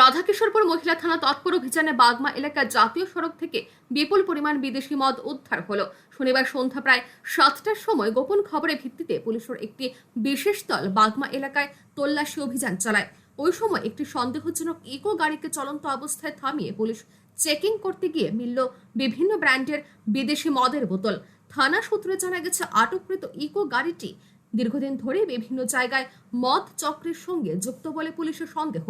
রাধাকিশোরপুর মহিলা থানা তৎপর অভিযানে বাগমা এলাকার জাতীয় সড়ক থেকে বিপুল পরিমাণ বিদেশি মদ উদ্ধার হলো। শনিবার সন্ধ্যা প্রায় সাতটার সময় গোপন খবরের ভিত্তিতে পুলিশের একটি বিশেষ দল বাগমা এলাকায় তল্লাশি অভিযান চালায়। ওই সময় একটি সন্দেহজনক ইকো গাড়িকে চলন্ত অবস্থায় থামিয়ে পুলিশ চেকিং করতে গিয়ে মিলল বিভিন্ন ব্র্যান্ডের বিদেশি মদের বোতল। থানা সূত্রে জানা গেছে, আটককৃত ইকো গাড়িটি দীর্ঘদিন ধরে বিভিন্ন জায়গায় মদ চক্রের সঙ্গে যুক্ত বলে পুলিশের সন্দেহ।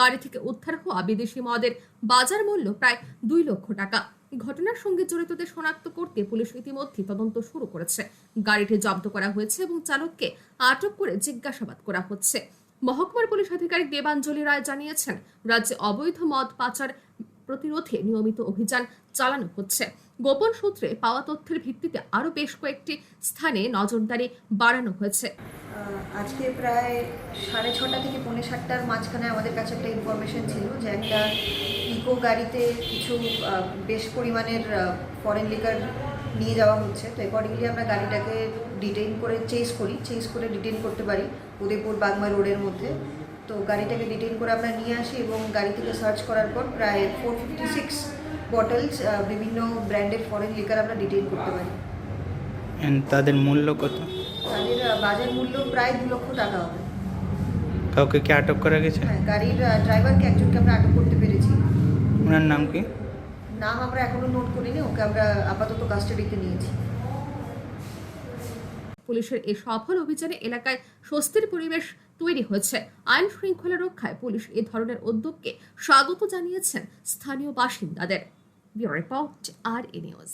গাড়ি থেকে উদ্ধার হওয়া বিদেশি মদের বাজার মূল্য প্রায় দুই লক্ষ টাকা। ঘটনার সঙ্গে জড়িতদের শনাক্ত করতে পুলিশ ইতিমধ্যে তদন্ত শুরু করেছে। গাড়িটি জব্দ করা হয়েছে এবং চালককে আটক করে জিজ্ঞাসাবাদ করা হচ্ছে। মহকুমার পুলিশ আধিকারিক দেবাঞ্জলি রায় জানিয়েছেন, রাজ্যে অবৈধ মদ পাচার প্রতিরোধে নিয়মিত অভিযান চালানো হচ্ছে। গোপন সূত্রে পাওয়া তথ্যের ভিত্তিতে আরও বেশ কয়েকটি স্থানে নজরদারি বাড়ানো হয়েছে। আজকে প্রায় সাড়ে ছটা থেকে পৌনে সাতটার মাঝখানে আমাদের কাছে একটা ইনফরমেশন ছিল যে একটা ইকো গাড়িতে কিছু বেশ পরিমাণের ফরেন লিকার নিয়ে যাওয়া হচ্ছে। তো অ্যাকর্ডিংলি আমরা গাড়িটাকে ডিটেইন করে চেস করি। চেস করে ডিটেইন করতে পারি। উদয়পুর বাগমা রোডের মধ্যে। তো গাড়িটাকে ডিটেইন করে আমরা নিয়ে আসি এবং গাড়ি থেকে সার্চ করার পর প্রায় ফোর ফিফটি সিক্স বটলস বিভিন্ন ব্র্যান্ডের ফরেন লিকার আমরা ডিটেইন করতে পারি। তাদের মূল্য কত? তাদের বাজার মূল্য প্রায় দু লক্ষ টাকা হবে। কাউকে কি আটক করা গেছে? হ্যাঁ গাড়ির ড্রাইভারকে একজনকে আমরা আটক করতে পেরেছি। ওনার নাম কি? নাম আমরা এখনও নোট করিনি ওকে আমরা আপাতত কাস্টাডিতে নিয়েছি। পুলিশের এই সফল অভিযানে এলাকায় স্বস্তির পরিবেশ তৈরি হয়েছে। আইন শৃঙ্খলা রক্ষায় পুলিশ এ ধরনের উদ্যোগকে স্বাগত জানিয়েছেন স্থানীয় বাসিন্দাদের। Report R A news.